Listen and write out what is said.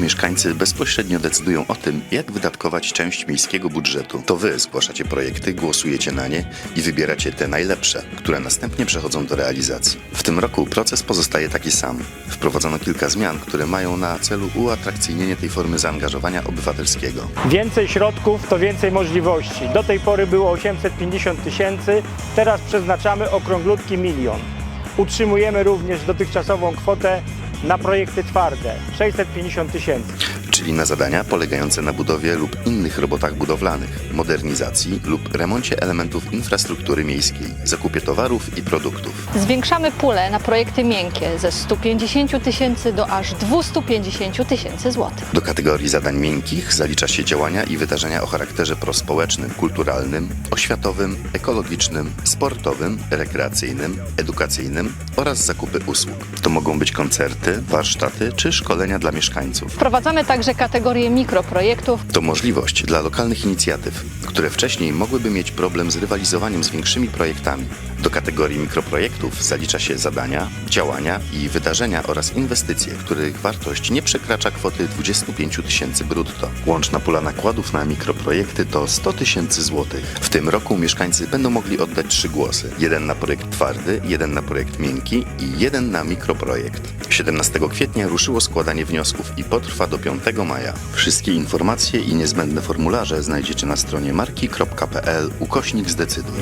Mieszkańcy bezpośrednio decydują o tym, jak wydatkować część miejskiego budżetu. To wy zgłaszacie projekty, głosujecie na nie i wybieracie te najlepsze, które następnie przechodzą do realizacji. W tym roku proces pozostaje taki sam. Wprowadzono kilka zmian, które mają na celu uatrakcyjnienie tej formy zaangażowania obywatelskiego. Więcej środków to więcej możliwości. Do tej pory było 850 tysięcy, teraz przeznaczamy okrąglutki milion. Utrzymujemy również dotychczasową kwotę na projekty twarde 650 tysięcy. czyli na zadania polegające na budowie lub innych robotach budowlanych, modernizacji lub remoncie elementów infrastruktury miejskiej, zakupie towarów i produktów. Zwiększamy pulę na projekty miękkie ze 150 tysięcy do aż 250 tysięcy złotych. Do kategorii zadań miękkich zalicza się działania i wydarzenia o charakterze prospołecznym, kulturalnym, oświatowym, ekologicznym, sportowym, rekreacyjnym, edukacyjnym oraz zakupy usług. To mogą być koncerty, warsztaty czy szkolenia dla mieszkańców. Wprowadzamy także kategorię mikroprojektów, To możliwość dla lokalnych inicjatyw, które wcześniej mogłyby mieć problem z rywalizowaniem z większymi projektami. Do kategorii mikroprojektów zalicza się zadania, działania i wydarzenia oraz inwestycje, których wartość nie przekracza kwoty 25 tysięcy brutto. Łączna pula nakładów na mikroprojekty to 100 tysięcy złotych. W tym roku mieszkańcy będą mogli oddać trzy głosy. Jeden na projekt twardy, jeden na projekt miękki i jeden na mikroprojekt. 17 kwietnia ruszyło składanie wniosków i potrwa do 5 maja. Wszystkie informacje i niezbędne formularze znajdziecie na stronie marki.pl ukośnik zdecyduj.